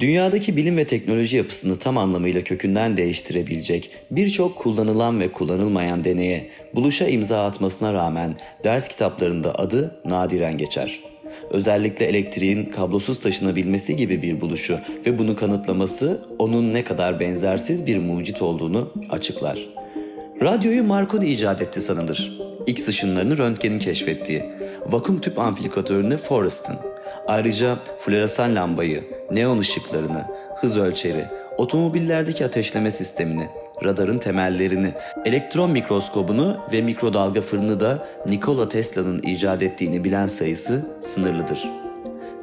Dünyadaki bilim ve teknoloji yapısını tam anlamıyla kökünden değiştirebilecek birçok kullanılan ve kullanılmayan deneye, buluşa imza atmasına rağmen ders kitaplarında adı nadiren geçer. Özellikle elektriğin kablosuz taşınabilmesi gibi bir buluşu ve bunu kanıtlaması onun ne kadar benzersiz bir mucit olduğunu açıklar. Radyoyu Marconi icat etti sanılır. X ışınlarını röntgenin keşfettiği, vakum tüp amplifikatörünü Forrest'ın, ayrıca floresan lambayı, neon ışıklarını, hız ölçeri, otomobillerdeki ateşleme sistemini, radarın temellerini, elektron mikroskobunu ve mikrodalga fırını da Nikola Tesla'nın icat ettiğini bilen sayısı sınırlıdır.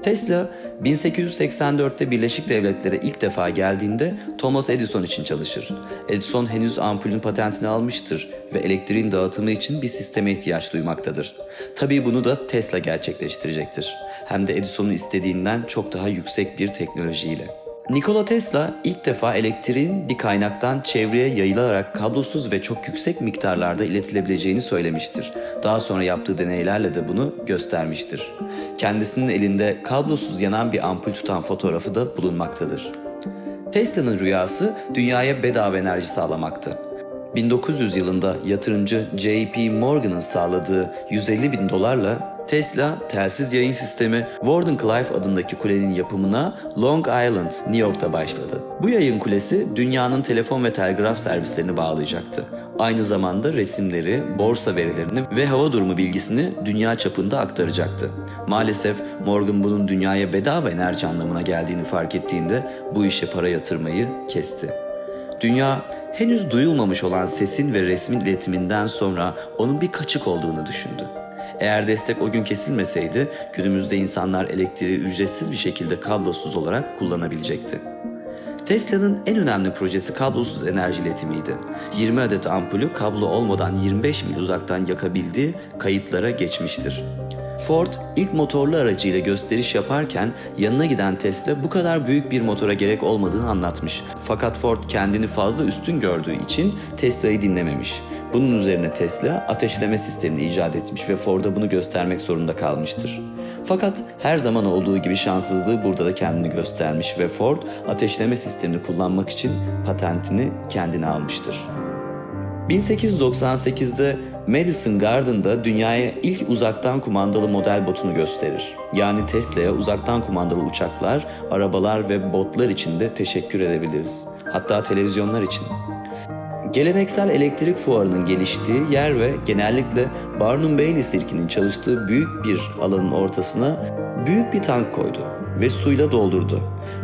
Tesla 1884'te Birleşik Devletlere ilk defa geldiğinde Thomas Edison için çalışır. Edison henüz ampulün patentini almıştır ve elektriğin dağıtımı için bir sisteme ihtiyaç duymaktadır. Tabii bunu da Tesla gerçekleştirecektir. Hem de Edison'un istediğinden çok daha yüksek bir teknolojiyle. Nikola Tesla ilk defa elektriğin bir kaynaktan çevreye yayılarak kablosuz ve çok yüksek miktarlarda iletilebileceğini söylemiştir. Daha sonra yaptığı deneylerle de bunu göstermiştir. Kendisinin elinde kablosuz yanan bir ampul tutan fotoğrafı da bulunmaktadır. Tesla'nın rüyası dünyaya bedava enerji sağlamaktı. 1900 yılında yatırımcı J.P. Morgan'ın sağladığı 150 bin dolarla Tesla, telsiz yayın sistemi Wardenclyffe adındaki kulenin yapımına Long Island, New York'ta başladı. Bu yayın kulesi dünyanın telefon ve telgraf servislerini bağlayacaktı. Aynı zamanda resimleri, borsa verilerini ve hava durumu bilgisini dünya çapında aktaracaktı. Maalesef Morgan bunun dünyaya bedava enerji anlamına geldiğini fark ettiğinde bu işe para yatırmayı kesti. Dünya henüz duyulmamış olan sesin ve resmin iletiminden sonra onun bir kaçık olduğunu düşündü. Eğer destek o gün kesilmeseydi günümüzde insanlar elektriği ücretsiz bir şekilde kablosuz olarak kullanabilecekti. Tesla'nın en önemli projesi kablosuz enerji iletimiydi. 20 adet ampulü kablo olmadan 25 mil uzaktan yakabildiği kayıtlara geçmiştir. Ford ilk motorlu aracıyla gösteriş yaparken yanına giden Tesla bu kadar büyük bir motora gerek olmadığını anlatmış. Fakat Ford kendini fazla üstün gördüğü için Tesla'yı dinlememiş. Bunun üzerine Tesla ateşleme sistemini icat etmiş ve Ford'a bunu göstermek zorunda kalmıştır. Fakat her zaman olduğu gibi şanssızlığı burada da kendini göstermiş ve Ford ateşleme sistemini kullanmak için patentini kendine almıştır. 1898'de Madison Garden'da dünyaya ilk uzaktan kumandalı model botunu gösterir. Yani Tesla'ya uzaktan kumandalı uçaklar, arabalar ve botlar için de teşekkür edebiliriz. Hatta televizyonlar için. Geleneksel elektrik fuarının geliştiği yer ve genellikle Barnum Bailey sirkinin çalıştığı büyük bir alanın ortasına büyük bir tank koydu ve suyla doldurdu.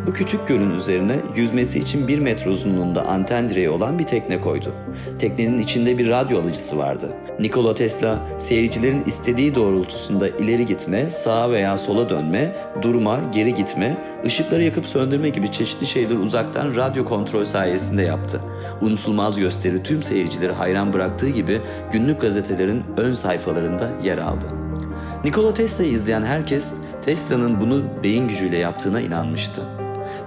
Bu küçük gölün üzerine yüzmesi için bir metre uzunluğunda anten direği olan bir tekne koydu. Teknenin içinde bir radyo alıcısı vardı. Nikola Tesla, seyircilerin istediği doğrultusunda ileri gitme, sağa veya sola dönme, durma, geri gitme, ışıkları yakıp söndürme gibi çeşitli şeyleri uzaktan radyo kontrol sayesinde yaptı. Unutulmaz gösteri tüm seyircileri hayran bıraktığı gibi günlük gazetelerin ön sayfalarında yer aldı. Nikola Tesla'yı izleyen herkes Tesla'nın bunu beyin gücüyle yaptığına inanmıştı.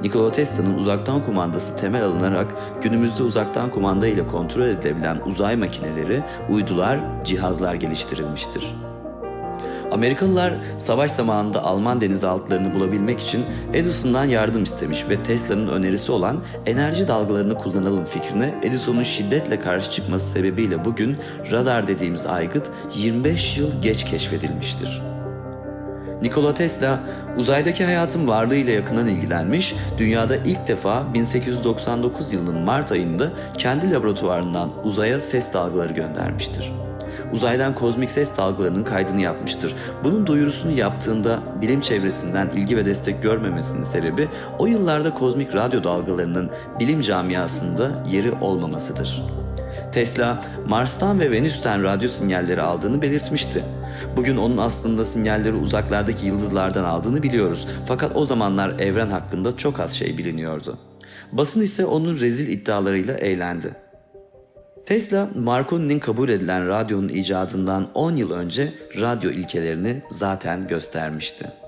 Nikola Tesla'nın uzaktan kumandası temel alınarak günümüzde uzaktan kumanda ile kontrol edilebilen uzay makineleri, uydular, cihazlar geliştirilmiştir. Amerikalılar savaş zamanında Alman denizaltılarını bulabilmek için Edison'dan yardım istemiş ve Tesla'nın önerisi olan enerji dalgalarını kullanalım fikrine Edison'un şiddetle karşı çıkması sebebiyle bugün radar dediğimiz aygıt 25 yıl geç keşfedilmiştir. Nikola Tesla uzaydaki hayatın varlığıyla yakından ilgilenmiş, dünyada ilk defa 1899 yılının Mart ayında kendi laboratuvarından uzaya ses dalgaları göndermiştir. Uzaydan kozmik ses dalgalarının kaydını yapmıştır. Bunun duyurusunu yaptığında bilim çevresinden ilgi ve destek görmemesinin sebebi o yıllarda kozmik radyo dalgalarının bilim camiasında yeri olmamasıdır. Tesla, Mars'tan ve Venüs'ten radyo sinyalleri aldığını belirtmişti. Bugün onun aslında sinyalleri uzaklardaki yıldızlardan aldığını biliyoruz. Fakat o zamanlar evren hakkında çok az şey biliniyordu. Basın ise onun rezil iddialarıyla eğlendi. Tesla, Marconi'nin kabul edilen radyonun icadından 10 yıl önce radyo ilkelerini zaten göstermişti.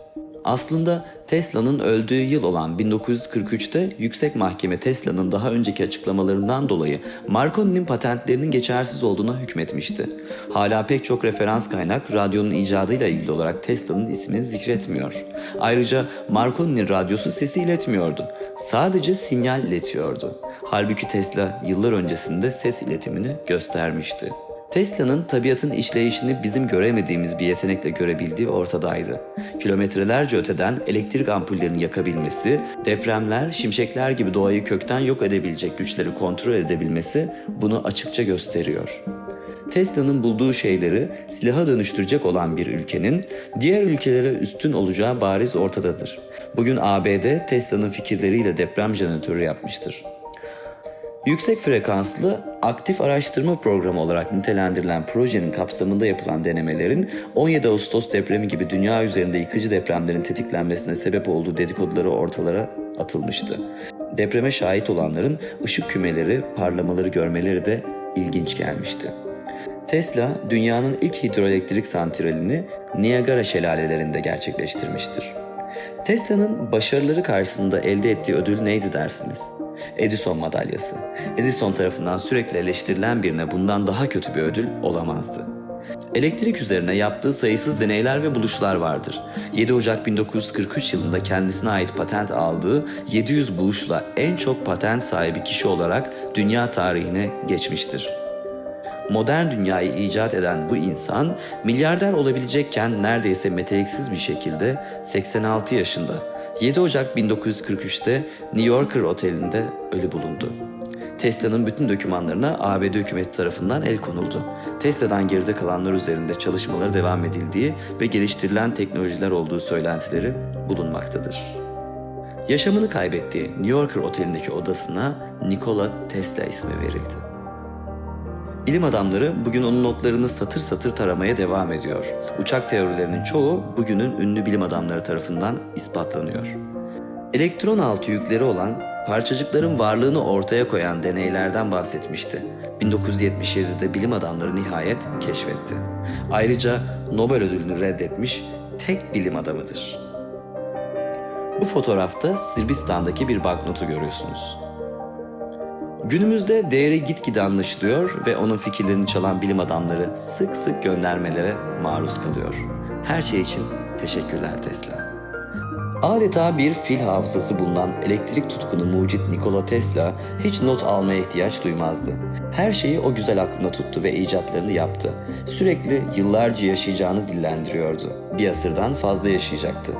Aslında Tesla'nın öldüğü yıl olan 1943'te yüksek mahkeme Tesla'nın daha önceki açıklamalarından dolayı Marconi'nin patentlerinin geçersiz olduğuna hükmetmişti. Hala pek çok referans kaynak radyonun icadıyla ilgili olarak Tesla'nın ismini zikretmiyor. Ayrıca Marconi'nin radyosu sesi iletmiyordu. Sadece sinyal iletiyordu. Halbuki Tesla yıllar öncesinde ses iletimini göstermişti. Tesla'nın tabiatın işleyişini bizim göremediğimiz bir yetenekle görebildiği ortadaydı. Kilometrelerce öteden elektrik ampullerini yakabilmesi, depremler, şimşekler gibi doğayı kökten yok edebilecek güçleri kontrol edebilmesi bunu açıkça gösteriyor. Tesla'nın bulduğu şeyleri silaha dönüştürecek olan bir ülkenin diğer ülkelere üstün olacağı bariz ortadadır. Bugün ABD Tesla'nın fikirleriyle deprem jeneratörü yapmıştır. Yüksek frekanslı aktif araştırma programı olarak nitelendirilen projenin kapsamında yapılan denemelerin 17 Ağustos depremi gibi dünya üzerinde yıkıcı depremlerin tetiklenmesine sebep olduğu dedikoduları ortalara atılmıştı. Depreme şahit olanların ışık kümeleri, parlamaları görmeleri de ilginç gelmişti. Tesla, dünyanın ilk hidroelektrik santralini Niagara şelalelerinde gerçekleştirmiştir. Tesla'nın başarıları karşısında elde ettiği ödül neydi dersiniz? Edison madalyası. Edison tarafından sürekli eleştirilen birine bundan daha kötü bir ödül olamazdı. Elektrik üzerine yaptığı sayısız deneyler ve buluşlar vardır. 7 Ocak 1943 yılında kendisine ait patent aldığı 700 buluşla en çok patent sahibi kişi olarak dünya tarihine geçmiştir. Modern dünyayı icat eden bu insan milyarder olabilecekken neredeyse meteliksiz bir şekilde 86 yaşında 7 Ocak 1943'te New Yorker Oteli'nde ölü bulundu. Tesla'nın bütün dokümanlarına ABD hükümeti tarafından el konuldu. Tesla'dan geride kalanlar üzerinde çalışmaları devam edildiği ve geliştirilen teknolojiler olduğu söylentileri bulunmaktadır. Yaşamını kaybettiği New Yorker Oteli'ndeki odasına Nikola Tesla ismi verildi. Bilim adamları bugün onun notlarını satır satır taramaya devam ediyor. Uçak teorilerinin çoğu bugünün ünlü bilim adamları tarafından ispatlanıyor. Elektron altı yükleri olan parçacıkların varlığını ortaya koyan deneylerden bahsetmişti. 1977'de bilim adamları nihayet keşfetti. Ayrıca Nobel ödülünü reddetmiş tek bilim adamıdır. Bu fotoğrafta Sırbistan'daki bir banknotu görüyorsunuz. Günümüzde değeri gitgide anlaşılıyor ve onun fikirlerini çalan bilim adamları sık sık göndermelere maruz kalıyor. Her şey için teşekkürler Tesla. Adeta bir fil hafızası bulunan elektrik tutkunu mucit Nikola Tesla hiç not almaya ihtiyaç duymazdı. Her şeyi o güzel aklında tuttu ve icatlarını yaptı. Sürekli yıllarca yaşayacağını dillendiriyordu. Bir asırdan fazla yaşayacaktı.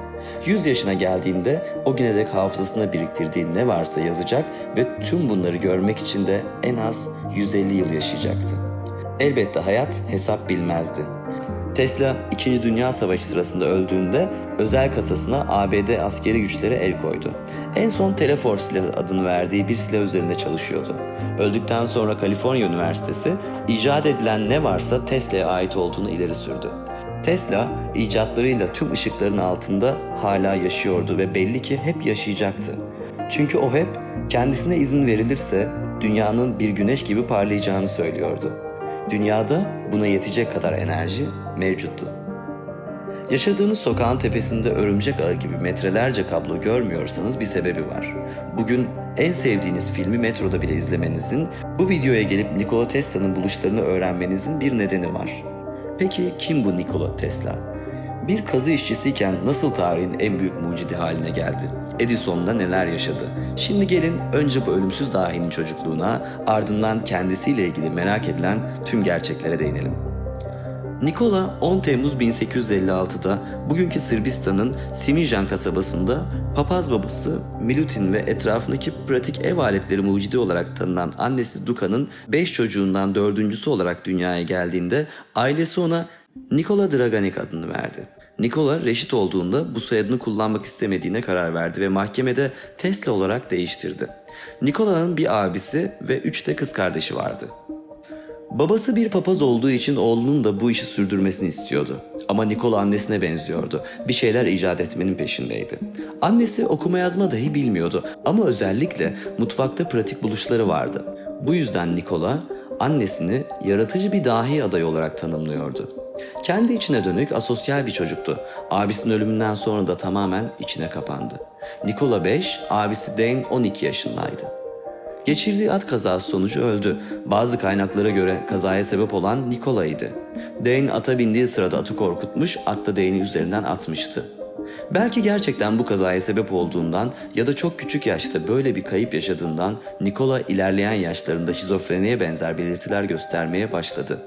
100 yaşına geldiğinde o güne dek hafızasına biriktirdiği ne varsa yazacak ve tüm bunları görmek için de en az 150 yıl yaşayacaktı. Elbette hayat hesap bilmezdi. Tesla 2. Dünya Savaşı sırasında öldüğünde özel kasasına ABD askeri güçleri el koydu. En son Telefor silahı adını verdiği bir silah üzerinde çalışıyordu. Öldükten sonra Kaliforniya Üniversitesi icat edilen ne varsa Tesla'ya ait olduğunu ileri sürdü. Tesla icatlarıyla tüm ışıkların altında hala yaşıyordu ve belli ki hep yaşayacaktı. Çünkü o hep kendisine izin verilirse dünyanın bir güneş gibi parlayacağını söylüyordu. Dünyada buna yetecek kadar enerji mevcuttu. Yaşadığınız sokağın tepesinde örümcek ağı gibi metrelerce kablo görmüyorsanız bir sebebi var. Bugün en sevdiğiniz filmi metroda bile izlemenizin, bu videoya gelip Nikola Tesla'nın buluşlarını öğrenmenizin bir nedeni var. Peki kim bu Nikola Tesla? Bir kazı işçisiyken nasıl tarihin en büyük mucidi haline geldi? Edison'da neler yaşadı? Şimdi gelin önce bu ölümsüz dahinin çocukluğuna, ardından kendisiyle ilgili merak edilen tüm gerçeklere değinelim. Nikola 10 Temmuz 1856'da bugünkü Sırbistan'ın Simijan kasabasında papaz babası Milutin ve etrafındaki pratik ev aletleri mucidi olarak tanınan annesi Duka'nın 5 çocuğundan dördüncüsü olarak dünyaya geldiğinde ailesi ona Nikola Draganik adını verdi. Nikola reşit olduğunda bu soyadını kullanmak istemediğine karar verdi ve mahkemede Tesla olarak değiştirdi. Nikola'nın bir abisi ve üç de kız kardeşi vardı. Babası bir papaz olduğu için oğlunun da bu işi sürdürmesini istiyordu. Ama Nikola annesine benziyordu. Bir şeyler icat etmenin peşindeydi. Annesi okuma yazma dahi bilmiyordu ama özellikle mutfakta pratik buluşları vardı. Bu yüzden Nikola annesini yaratıcı bir dahi adayı olarak tanımlıyordu. Kendi içine dönük asosyal bir çocuktu. Abisinin ölümünden sonra da tamamen içine kapandı. Nikola 5, abisi Dane 12 yaşındaydı. Geçirdiği at kazası sonucu öldü. Bazı kaynaklara göre kazaya sebep olan Nikola'ydı. Dane ata bindiği sırada atı korkutmuş, at da Dane'i üzerinden atmıştı. Belki gerçekten bu kazaya sebep olduğundan ya da çok küçük yaşta böyle bir kayıp yaşadığından Nikola ilerleyen yaşlarında şizofreniye benzer belirtiler göstermeye başladı.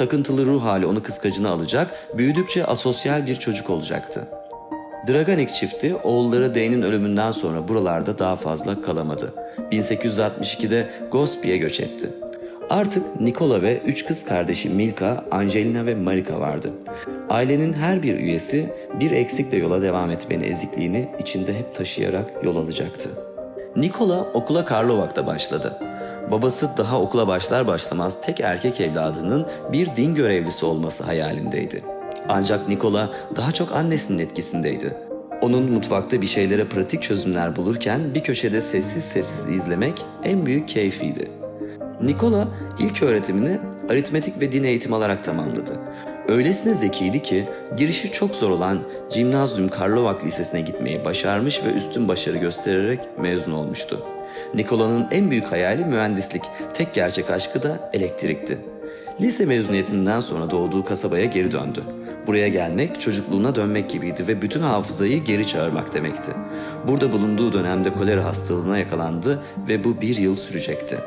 Takıntılı ruh hali onu kıskacına alacak, büyüdükçe asosyal bir çocuk olacaktı. Draganik çifti oğulları Dane'in ölümünden sonra buralarda daha fazla kalamadı. 1862'de Gospi'ye göç etti. Artık Nikola ve üç kız kardeşi Milka, Angelina ve Marika vardı. Ailenin her bir üyesi bir eksikle yola devam etmenin ezikliğini içinde hep taşıyarak yol alacaktı. Nikola okula Karlovak'ta başladı. Babası daha okula başlar başlamaz tek erkek evladının bir din görevlisi olması hayalindeydi. Ancak Nikola daha çok annesinin etkisindeydi. Onun mutfakta bir şeylere pratik çözümler bulurken bir köşede sessiz sessiz izlemek en büyük keyfiydi. Nikola ilk öğretimini aritmetik ve din eğitimi alarak tamamladı. Öylesine zekiydi ki girişi çok zor olan Gimnazyum Karlovak Lisesi'ne gitmeyi başarmış ve üstün başarı göstererek mezun olmuştu. Nikola'nın en büyük hayali mühendislik, tek gerçek aşkı da elektrikti. Lise mezuniyetinden sonra doğduğu kasabaya geri döndü. Buraya gelmek çocukluğuna dönmek gibiydi ve bütün hafızayı geri çağırmak demekti. Burada bulunduğu dönemde kolera hastalığına yakalandı ve bu bir yıl sürecekti.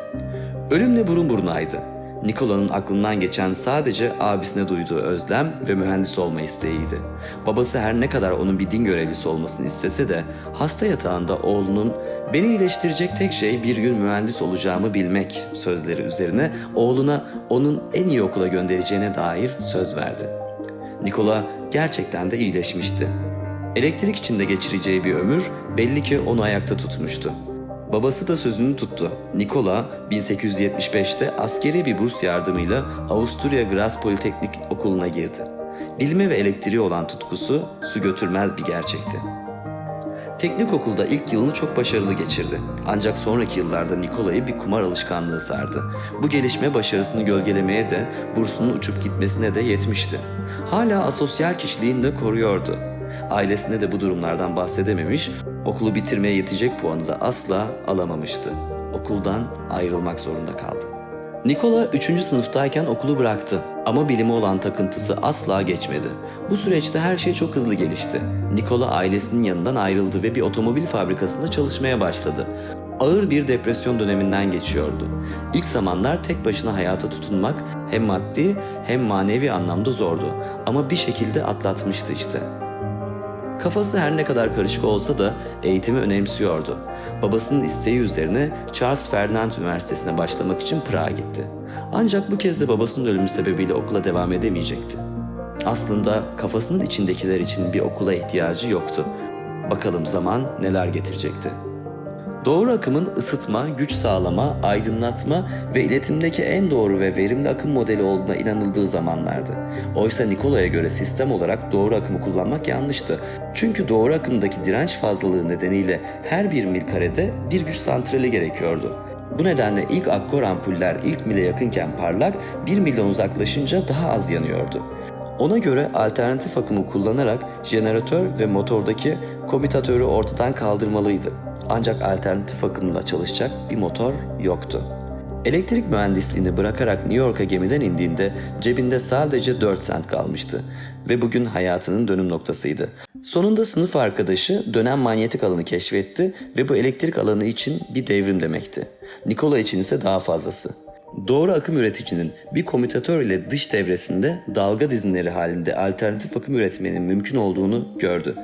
Ölümle burun burunaydı. Nikola'nın aklından geçen sadece abisine duyduğu özlem ve mühendis olma isteğiydi. Babası her ne kadar onun bir din görevlisi olmasını istese de hasta yatağında oğlunun beni iyileştirecek tek şey bir gün mühendis olacağımı bilmek sözleri üzerine oğluna onun en iyi okula göndereceğine dair söz verdi. Nikola gerçekten de iyileşmişti. Elektrik içinde geçireceği bir ömür belli ki onu ayakta tutmuştu. Babası da sözünü tuttu. Nikola 1875'te askeri bir burs yardımıyla Avusturya Graz Politeknik Okulu'na girdi. Bilime ve elektriğe olan tutkusu su götürmez bir gerçekti. Teknik okulda ilk yılını çok başarılı geçirdi. Ancak sonraki yıllarda Nikola'yı bir kumar alışkanlığı sardı. Bu gelişme başarısını gölgelemeye de bursunun uçup gitmesine de yetmişti. Hala asosyal kişiliğini de koruyordu. Ailesine de bu durumlardan bahsedememiş, okulu bitirmeye yetecek puanı da asla alamamıştı. Okuldan ayrılmak zorunda kaldı. Nikola 3. sınıftayken okulu bıraktı ama bilime olan takıntısı asla geçmedi. Bu süreçte her şey çok hızlı gelişti. Nikola ailesinin yanından ayrıldı ve bir otomobil fabrikasında çalışmaya başladı. Ağır bir depresyon döneminden geçiyordu. İlk zamanlar tek başına hayata tutunmak hem maddi hem manevi anlamda zordu ama bir şekilde atlatmıştı işte. Kafası her ne kadar karışık olsa da eğitimi önemsiyordu. Babasının isteği üzerine Charles Ferdinand Üniversitesi'ne başlamak için Prag'a gitti. Ancak bu kez de babasının ölümü sebebiyle okula devam edemeyecekti. Aslında kafasının içindekiler için bir okula ihtiyacı yoktu. Bakalım zaman neler getirecekti. Doğru akımın ısıtma, güç sağlama, aydınlatma ve iletimdeki en doğru ve verimli akım modeli olduğuna inanıldığı zamanlardı. Oysa Nikola'ya göre sistem olarak doğru akımı kullanmak yanlıştı. Çünkü doğru akımdaki direnç fazlalığı nedeniyle her bir mil karede bir güç santrali gerekiyordu. Bu nedenle ilk akkor ampuller ilk mile yakınken parlak, bir milden uzaklaşınca daha az yanıyordu. Ona göre alternatif akımı kullanarak jeneratör ve motordaki komitatörü ortadan kaldırmalıydı. Ancak alternatif akımla çalışacak bir motor yoktu. Elektrik mühendisliğini bırakarak New York'a gemiden indiğinde cebinde sadece 4 sent kalmıştı ve bugün hayatının dönüm noktasıydı. Sonunda sınıf arkadaşı dönem manyetik alanı keşfetti ve bu elektrik alanı için bir devrim demekti. Nikola için ise daha fazlası. Doğru akım üreticinin bir komutatör ile dış devresinde dalga dizinleri halinde alternatif akım üretmenin mümkün olduğunu gördü.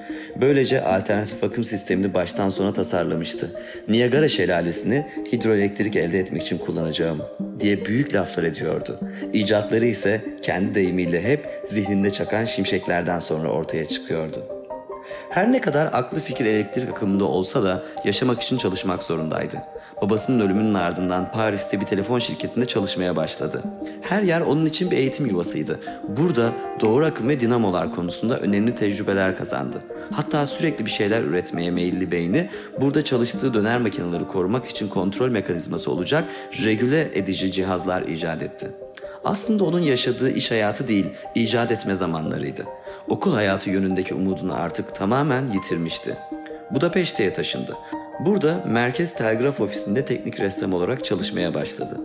Böylece alternatif akım sistemini baştan sona tasarlamıştı. Niagara şelalesini hidroelektrik elde etmek için kullanacağım diye büyük laflar ediyordu. İcatları ise kendi deyimiyle hep zihninde çakan şimşeklerden sonra ortaya çıkıyordu. Her ne kadar aklı fikir elektrik akımında olsa da yaşamak için çalışmak zorundaydı. Babasının ölümünün ardından Paris'te bir telefon şirketinde çalışmaya başladı. Her yer onun için bir eğitim yuvasıydı. Burada doğru akım ve dinamolar konusunda önemli tecrübeler kazandı. Hatta sürekli bir şeyler üretmeye meyilli beyni burada çalıştığı döner makineleri korumak için kontrol mekanizması olacak regüle edici cihazlar icat etti. Aslında onun yaşadığı iş hayatı değil, icat etme zamanlarıydı. Okul hayatı yönündeki umudunu artık tamamen yitirmişti. Budapeşte'ye taşındı. Burada Merkez Telgraf Ofisi'nde teknik ressam olarak çalışmaya başladı.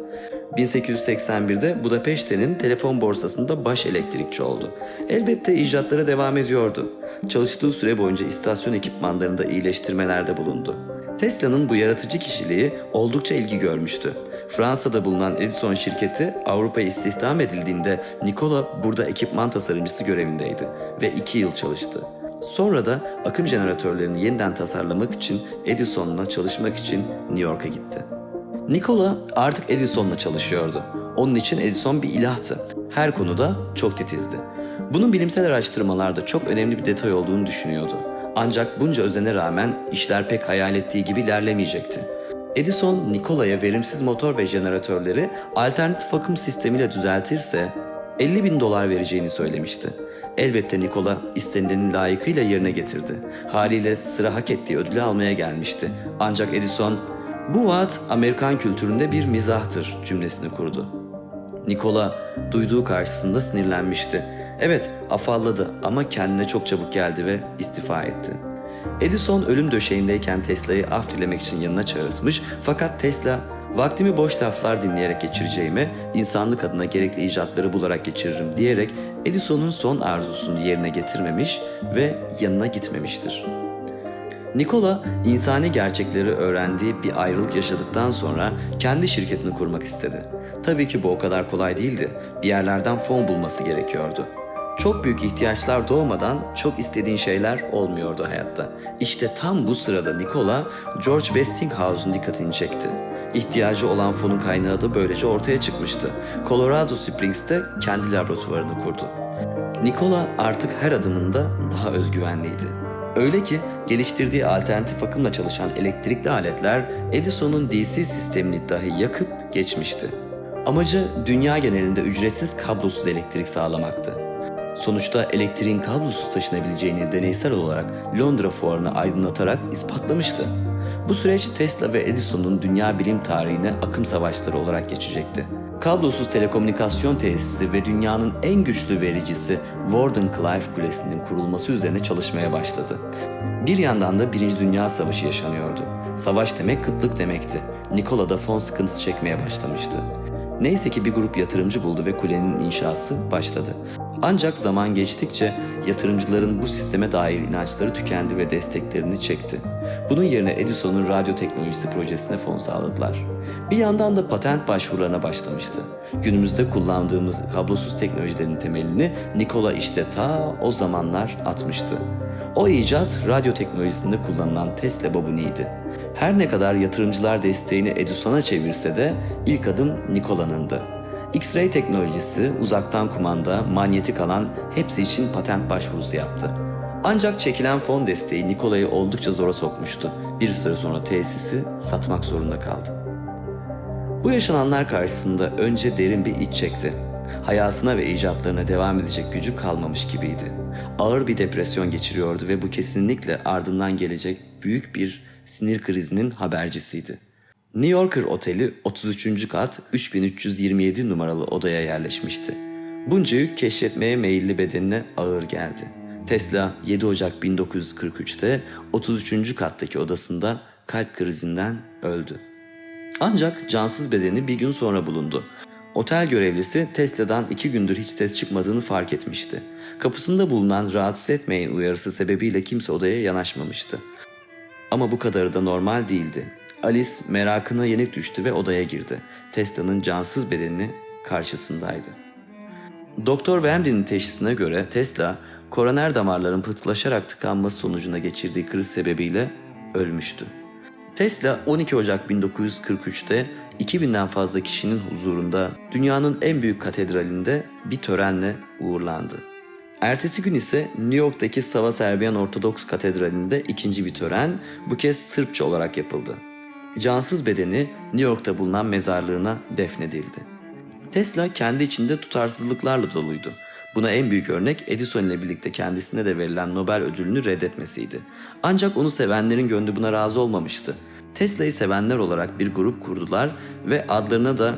1881'de Budapeşte'nin telefon borsasında baş elektrikçi oldu. Elbette icatlara devam ediyordu. Çalıştığı süre boyunca istasyon ekipmanlarında iyileştirmelerde bulundu. Tesla'nın bu yaratıcı kişiliği oldukça ilgi görmüştü. Fransa'da bulunan Edison şirketi Avrupa'ya istihdam edildiğinde Nikola burada ekipman tasarımcısı görevindeydi ve iki yıl çalıştı. Sonra da akım jeneratörlerini yeniden tasarlamak için Edison'la çalışmak için New York'a gitti. Nikola artık Edison'la çalışıyordu. Onun için Edison bir ilahtı. Her konuda çok titizdi. Bunun bilimsel araştırmalarda çok önemli bir detay olduğunu düşünüyordu. Ancak bunca özene rağmen işler pek hayal ettiği gibi ilerlemeyecekti. Edison, Nikola'ya verimsiz motor ve jeneratörleri alternatif akım sistemiyle düzeltirse 50 bin dolar vereceğini söylemişti. Elbette Nikola istenilenin layıkıyla yerine getirdi. Haliyle sıra hak ettiği ödülü almaya gelmişti. Ancak Edison, bu vaat Amerikan kültüründe bir mizahtır cümlesini kurdu. Nikola duyduğu karşısında sinirlenmişti. Evet afalladı ama kendine çok çabuk geldi ve istifa etti. Edison ölüm döşeğindeyken Tesla'yı af dilemek için yanına çağırtmış fakat Tesla vaktimi boş laflar dinleyerek geçireceğime insanlık adına gerekli icatları bularak geçiririm diyerek Edison'un son arzusunu yerine getirmemiş ve yanına gitmemiştir. Nikola insani gerçekleri öğrendiği bir ayrılık yaşadıktan sonra kendi şirketini kurmak istedi. Tabii ki bu o kadar kolay değildi. Bir yerlerden fon bulması gerekiyordu. Çok büyük ihtiyaçlar doğmadan çok istediğin şeyler olmuyordu hayatta. İşte tam bu sırada Nikola George Westinghouse'un dikkatini çekti. İhtiyacı olan fonun kaynağı da böylece ortaya çıkmıştı. Colorado Springs'te kendi laboratuvarını kurdu. Nikola artık her adımında daha özgüvenliydi. Öyle ki geliştirdiği alternatif akımla çalışan elektrikli aletler Edison'un DC sistemini dahi yakıp geçmişti. Amacı dünya genelinde ücretsiz kablosuz elektrik sağlamaktı. Sonuçta elektriğin kablosuz taşınabileceğini deneysel olarak Londra fuarını aydınlatarak ispatlamıştı. Bu süreç Tesla ve Edison'un dünya bilim tarihine akım savaşları olarak geçecekti. Kablosuz telekomünikasyon tesisi ve dünyanın en güçlü vericisi Wardenclyffe Kulesi'nin kurulması üzerine çalışmaya başladı. Bir yandan da Birinci Dünya Savaşı yaşanıyordu. Savaş demek kıtlık demekti. Nikola da fon sıkıntısı çekmeye başlamıştı. Neyse ki bir grup yatırımcı buldu ve kulenin inşası başladı. Ancak zaman geçtikçe yatırımcıların bu sisteme dair inançları tükendi ve desteklerini çekti. Bunun yerine Edison'un radyo teknolojisi projesine fon sağladılar. Bir yandan da patent başvurularına başlamıştı. Günümüzde kullandığımız kablosuz teknolojilerin temelini Nikola işte ta o zamanlar atmıştı. O icat radyo teknolojisinde kullanılan Tesla bobiniydi. Her ne kadar yatırımcılar desteğini Edison'a çevirse de ilk adım Nikola'nındı. X-ray teknolojisi, uzaktan kumanda, manyetik alan hepsi için patent başvurusu yaptı. Ancak çekilen fon desteği Nikola'yı oldukça zora sokmuştu. Bir süre sonra tesisi satmak zorunda kaldı. Bu yaşananlar karşısında önce derin bir iç çekti. Hayatına ve icatlarına devam edecek gücü kalmamış gibiydi. Ağır bir depresyon geçiriyordu ve bu kesinlikle ardından gelecek büyük bir sinir krizinin habercisiydi. New Yorker Oteli 33. kat 3327 numaralı odaya yerleşmişti. Bunca yük keşfetmeye meyilli bedenine ağır geldi. Tesla 7 Ocak 1943'te 33. kattaki odasında kalp krizinden öldü. Ancak cansız bedeni bir gün sonra bulundu. Otel görevlisi Tesla'dan iki gündür hiç ses çıkmadığını fark etmişti. Kapısında bulunan rahatsız etmeyin uyarısı sebebiyle kimse odaya yanaşmamıştı. Ama bu kadarı da normal değildi. Alice merakına yenik düştü ve odaya girdi. Tesla'nın cansız bedenini karşısındaydı. Doktor Wembley'nin teşhisine göre Tesla, koroner damarların pıhtılaşarak tıkanması sonucunda geçirdiği kriz sebebiyle ölmüştü. Tesla 12 Ocak 1943'te 2000'den fazla kişinin huzurunda dünyanın en büyük katedralinde bir törenle uğurlandı. Ertesi gün ise New York'taki Sava Serbiyan Ortodoks Katedrali'nde ikinci bir tören bu kez Sırpça olarak yapıldı. Cansız bedeni New York'ta bulunan mezarlığına defnedildi. Tesla kendi içinde tutarsızlıklarla doluydu. Buna en büyük örnek Edison ile birlikte kendisine de verilen Nobel ödülünü reddetmesiydi. Ancak onu sevenlerin gönlü buna razı olmamıştı. Tesla'yı sevenler olarak bir grup kurdular ve adlarına da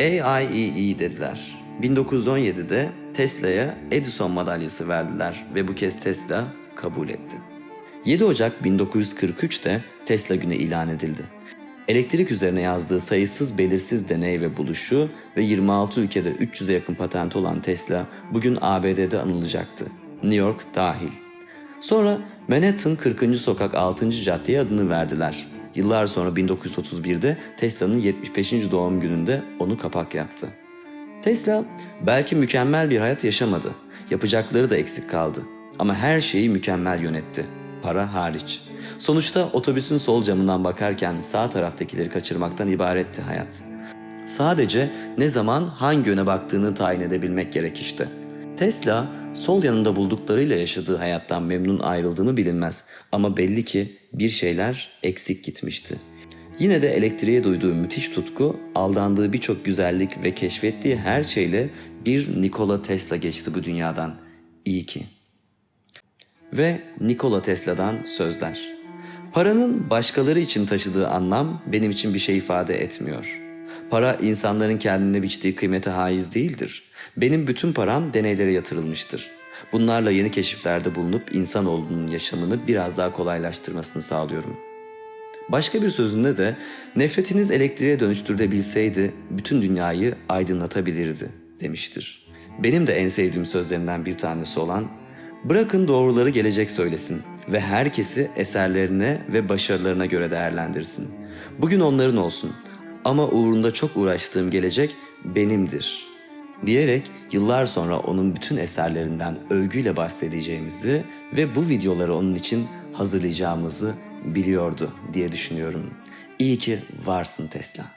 AIEE dediler. 1917'de Tesla'ya Edison madalyası verdiler ve bu kez Tesla kabul etti. 7 Ocak 1943'te Tesla günü ilan edildi. Elektrik üzerine yazdığı sayısız belirsiz deney ve buluşu ve 26 ülkede 300'e yakın patenti olan Tesla bugün ABD'de anılacaktı. New York dahil. Sonra Manhattan 40. Sokak 6. Caddeye adını verdiler. Yıllar sonra 1931'de Tesla'nın 75. doğum gününde onu kapak yaptı. Tesla belki mükemmel bir hayat yaşamadı. Yapacakları da eksik kaldı. Ama her şeyi mükemmel yönetti. Para hariç. Sonuçta otobüsün sol camından bakarken sağ taraftakileri kaçırmaktan ibaretti hayat. Sadece ne zaman hangi yöne baktığını tayin edebilmek gerek işte. Tesla sol yanında bulduklarıyla yaşadığı hayattan memnun ayrıldığını bilinmez ama belli ki bir şeyler eksik gitmişti. Yine de elektriğe duyduğu müthiş tutku, aldandığı birçok güzellik ve keşfettiği her şeyle bir Nikola Tesla geçti bu dünyadan. İyi ki. Ve Nikola Tesla'dan sözler. Paranın başkaları için taşıdığı anlam benim için bir şey ifade etmiyor. Para insanların kendine biçtiği kıymete haiz değildir. Benim bütün param deneylere yatırılmıştır. Bunlarla yeni keşiflerde bulunup insanoğlunun yaşamını biraz daha kolaylaştırmasını sağlıyorum. Başka bir sözünde de nefretiniz elektriğe dönüştürülebilseydi bütün dünyayı aydınlatabilirdi demiştir. Benim de en sevdiğim sözlerinden bir tanesi olan Bırakın doğruları gelecek söylesin ve herkesi eserlerine ve başarılarına göre değerlendirsin. Bugün onların olsun ama uğrunda çok uğraştığım gelecek benimdir. Diyerek yıllar sonra onun bütün eserlerinden övgüyle bahsedeceğimizi ve bu videoları onun için hazırlayacağımızı biliyordu diye düşünüyorum. İyi ki varsın Tesla.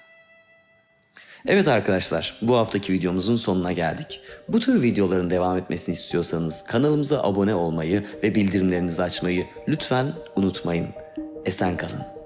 Evet arkadaşlar, bu haftaki videomuzun sonuna geldik. Bu tür videoların devam etmesini istiyorsanız kanalımıza abone olmayı ve bildirimlerinizi açmayı lütfen unutmayın. Esen kalın.